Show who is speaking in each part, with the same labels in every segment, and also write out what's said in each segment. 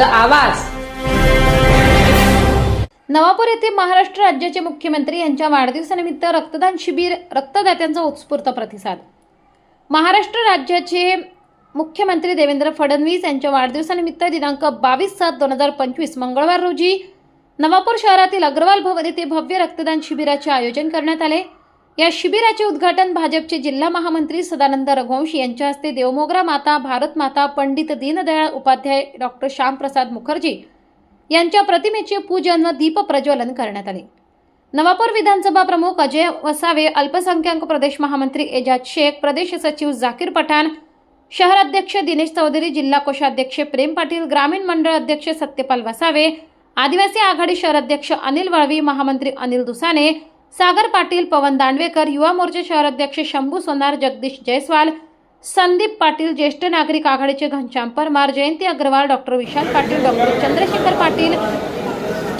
Speaker 1: आवाज. नवापूर येथे महाराष्ट्र राज्याचे मुख्यमंत्री यांच्या वाढदिवसानिमित्त रक्तदान शिबिर रक्तदात्यांचा उत्स्फूर्त प्रतिसाद. महाराष्ट्र राज्याचे मुख्यमंत्री देवेंद्र फडणवीस यांच्या वाढदिवसानिमित्त दिनांक बावीस सात दोन हजार पंचवीस मंगळवार रोजी नवापूर शहरातील अग्रवाल भवन येथे भव्य रक्तदान शिबिराचे आयोजन करण्यात आले. या शिबिराचे उद्घाटन भाजपचे जिल्हा महामंत्री सदानंद रघुवंशी यांच्या हस्ते देवमोगरा माता भारत माता पंडित दीनदयाळ उपाध्याय डॉक्टर श्यामप्रसाद मुखर्जी यांच्या प्रतिमेचे पूजन व दीप प्रज्वलन करण्यात आले. नवापूर विधानसभा प्रमुख अजय वसावे अल्पसंख्याक प्रदेश महामंत्री एजाज शेख प्रदेश सचिव जाकीर पठाण शहराध्यक्ष दिनेश चौधरी जिल्हा कोषाध्यक्ष प्रेम पाटील ग्रामीण मंडळ अध्यक्ष सत्यपाल वसावे आदिवासी आघाडी शहराध्यक्ष अनिल वळवी महामंत्री अनिल दुसाने सागर पाटील पवन दांडवेकर युवा मोर्चा शहर अध्यक्ष शंभू सोनार जगदीश जयस्वाल संदीप पाटील ज्येष्ठ नागरिक आघाडीचे Ghanshyam Parmar Jayanti Agrawal doctor Vishal Patil doctor Chandrashekhar Patil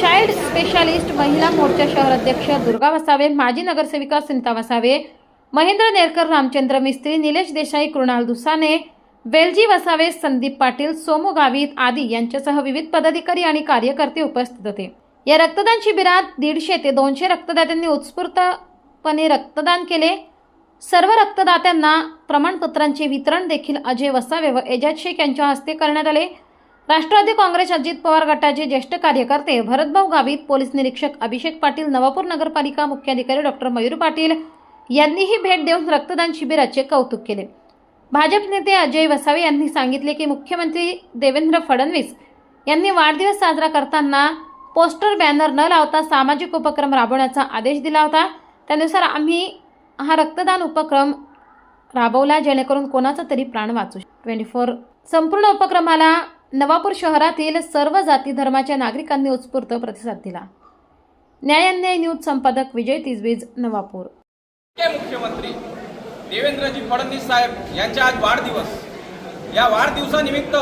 Speaker 1: child specialist महिला मोर्चा शहर अध्यक्ष दुर्गा वसावे माजी नगरसेविका सुनीता वसावे महेंद्र नेरकर रामचंद्र मिस्त्री निलेश देसाई कृणाल दुसाने वेलजी वसावे संदीप पाटील सोमू गावित आदी यांच्यासह विविध पदाधिकारी आणि कार्यकर्ते उपस्थित होते. या रक्तदान शिबिरात दीडशे ते दोनशे रक्तदात्यांनी उत्स्फूर्तपणे रक्तदान केले. सर्व रक्तदात्यांना प्रमाणपत्रांचे वितरण देखील अजय वसावे व एजाज शेख यांच्या हस्ते करण्यात आले. राष्ट्रवादी काँग्रेस अजित पवार गटाचे ज्येष्ठ कार्यकर्ते भरतभाऊ गावित पोलीस निरीक्षक अभिषेक पाटील नवापूर नगरपालिका मुख्याधिकारी डॉक्टर मयूर पाटील यांनीही भेट देऊन रक्तदान शिबिराचे कौतुक केले. भाजप नेते अजय वसावे यांनी सांगितले की मुख्यमंत्री देवेंद्र फडणवीस यांनी वाढदिवस साजरा करताना पोस्टर बॅनर न लावता सामाजिक उपक्रम राबवण्याचा आदेश दिला होता. त्यानुसार आम्ही हा रक्तदान उपक्रम राबवला जेणेकरून कोणाचा तरी प्राण वाचू ट्वेंटी फोर संपूर्ण उपक्रमाला नवापूर शहरातील सर्व जाती धर्माच्या नागरिकांनी उत्स्फूर्त प्रतिसाद दिला. न्यायान्याय न्यूज संपादक विजय तिजवीज नवापूर.
Speaker 2: मुख्यमंत्री देवेंद्रजी फडणवीस साहेब यांचा आज वाढदिवस. या वाढदिवसानिमित्त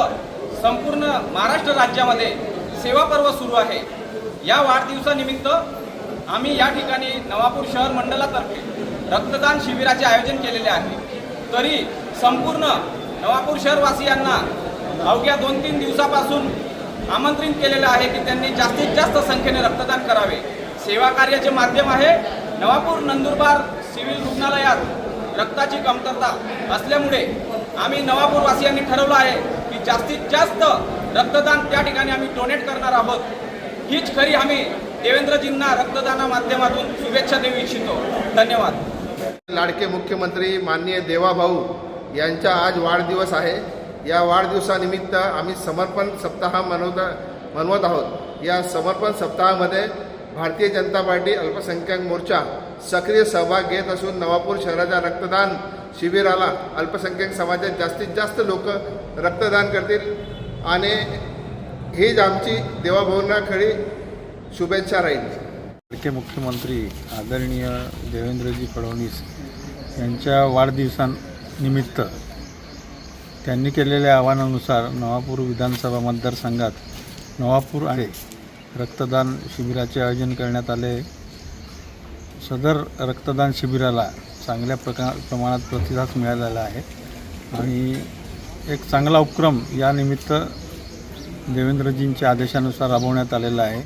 Speaker 2: संपूर्ण महाराष्ट्र राज्यामध्ये सेवा पर्व सुरू आहे. या वाढदिवसानिमित्त आम्ही या ठिकाणी नवापूर शहर मंडळातर्फे रक्तदान शिबिराचे आयोजन केलेले आहे. तरी संपूर्ण नवापूर शहरवासियांना अवघ्या दोन तीन दिवसापासून आमंत्रित केलेलं आहे की त्यांनी जास्तीत जास्त संख्येने रक्तदान करावे. सेवा कार्याचे माध्यम आहे. नवापूर नंदुरबार सिव्हिल रुग्णालयात रक्ताची कमतरता असल्यामुळे आम्ही नवापूरवासियांनी ठरवलं आहे की जास्तीत जास्त रक्तदान त्या ठिकाणी आम्ही डोनेट करणार आहोत. हीच खरी आम्ही देवेंद्रजींना रक्तदाना माध्यमातून शुभेच्छा देऊ इच्छितो. धन्यवाद.
Speaker 3: लाडके मुख्यमंत्री माननीय देवाभाऊ यांचा आज वाढदिवस आहे. या वाढदिवसानिमित्त आम्ही समर्पण सप्ताह मनवत मनवत आहोत. या समर्पण सप्ताहामध्ये भारतीय जनता पार्टी अल्पसंख्याक मोर्चा सक्रिय सहभाग घेत असून नवापूर शहराच्या रक्तदान शिबिराला अल्पसंख्याक समाजात जास्तीत जास्त लोक रक्तदान करतील. आणि हीच आमची देवाभवनाकडे खरी शुभेच्छा राहील.
Speaker 4: लाडके मुख्यमंत्री आदरणीय देवेंद्रजी फडणवीस यांच्या वाढदिवसानिमित्त त्यांनी केलेल्या आवाहनानुसार नवापूर विधानसभा मतदारसंघात नवापूर आहे रक्तदान शिबिराचे आयोजन करण्यात आले. सदर रक्तदान शिबिराला चांगल्या प्रका प्रमाणात प्रतिसाद मिळालेला आहे. आणि एक चांगला उपक्रम यानिमित्त देवेंद्रजींच्या आदेशानुसार राबवण्यात आलेला आहे.